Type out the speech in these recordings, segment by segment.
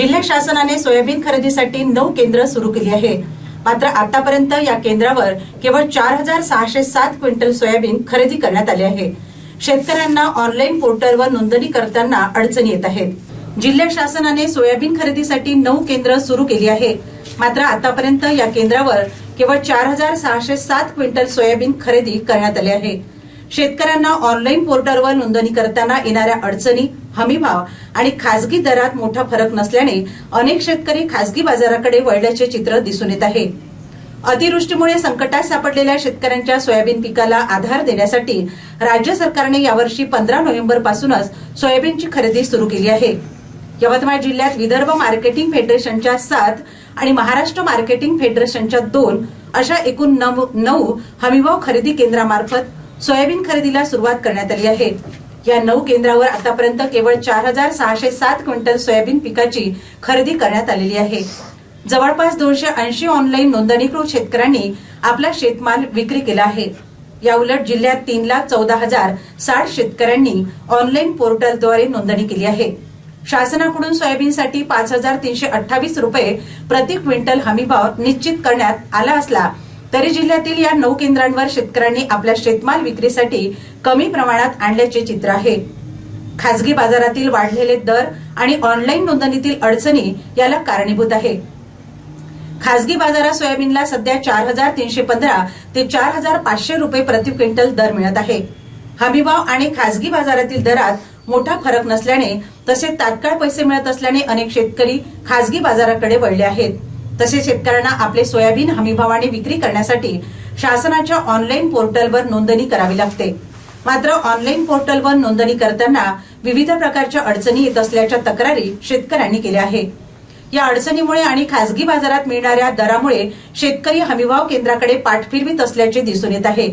जिल्हा शासनाने सोयाबीन खरेदीसाठी नऊ केंद्र सुरू केली आहे. मात्र आतापर्यंत या केंद्रावर केवळ चार हजार सहाशे सात क्विंटल सोयाबीन खरेदी करण्यात आले आहे. शेतकऱ्यांना ऑनलाईन पोर्टलवर नोंदणी करताना अडचणी येत आहेत. जिल्हा शासनाने सोयाबीन खरेदीसाठी नऊ केंद्र सुरू केली आहे. मात्र आतापर्यंत या केंद्रावर केवळ चार हजार सहाशे सात क्विंटल सोयाबीन खरेदी करण्यात आले आहे. शेतकऱ्यांना ऑनलाईन पोर्टलवर नोंदणी करताना येणाऱ्या अडचणी हमीभाव आणि खासगी दरात मोठा फरक नसल्याने अनेक शेतकरी खासगी बाजाराकडे वळल्याचे चित्र दिसून येत आहे. अतिवृष्टीमुळे संकटात सापडलेल्या शेतकऱ्यांच्या सोयाबीन पिकाला आधार देण्यासाठी राज्य सरकारने यावर्षी पंधरा नोव्हेंबर पासूनच सोयाबीनची खरेदी सुरू केली आहे. यवतमाळ जिल्ह्यात विदर्भ मार्केटिंग फेडरेशनच्या सात आणि महाराष्ट्र मार्केटिंग फेडरेशनच्या दोन अशा एकूण नऊ नऊ हमीभाव खरेदी केंद्रामार्फत सोयाबीन खरेदीला सुरुवात करण्यात आली आहे. या नऊ केंद्रावर आतापर्यंत केवळ चार हजार सहाशे सात क्विंटल सोयाबीन पिकाची खरेदी करण्यात आलेली आहे. जवळपास दोनशे ऐंशी ऑनलाईन नोंदणीकृत शेतकऱ्यांनी आपला शेतमाल विक्री केला आहे. या उलट जिल्ह्यात तीन लाख चौदा हजार साठ शेतकऱ्यांनी ऑनलाईन पोर्टलद्वारे नोंदणी केली आहे. शासनाकडून सोयाबीनसाठी पाच हजार तीनशे अठ्ठावीस रुपये प्रति क्विंटल हमीभाव निश्चित करण्यात आला असला तरी जिल्ह्यातील या नऊ केंद्रांवर शेतकऱ्यांनी आपला शेतमाल विक्रीसाठी कमी प्रमाणात आणल्याचे चित्र आहे. खासगी बाजारातील वाढलेले दर आणि ऑनलाईन नोंदणीतील अडचणी याला कारणीभूत आहे. खासगी बाजारात सोयाबीनला सध्या चार हजार तीनशे पंधरा ते चार हजार पाचशे रुपये प्रति क्विंटल दर मिळत आहे. हमीभाव आणि खासगी बाजारातील दरात मोठा फरक नसल्याने तसे तात्काळ पैसे मिळत असल्याने अनेक शेतकरी खासगी बाजाराकडे वळले आहेत. तसेच शेतकऱ्यांना आपले सोयाबीन हमीभावाने विक्री करण्यासाठी शासनाच्या ऑनलाईन पोर्टलवर नोंदणी करावी लागते. मात्र ऑनलाईन पोर्टलवर नोंदणी करताना विविध प्रकारच्या अडचणी येत असल्याच्या तक्रारी शेतकऱ्यांनी केल्या आहे या अडचणीमुळे आणि खासगी बाजारात मिळणाऱ्या दरामुळे शेतकरी हमीभाव केंद्राकडे पाठ फिरवीत असल्याचे दिसून येत आहे.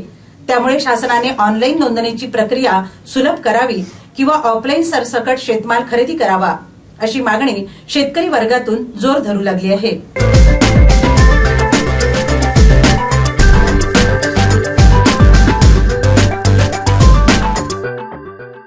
त्यामुळे शासनाने ऑनलाईन नोंदणीची प्रक्रिया सुलभ करावी किंवा ऑफलाईन सरसकट शेतमाल खरेदी करावा. अशी मागणी शेतकरी वर्गातून जोर धरू लागली आहे.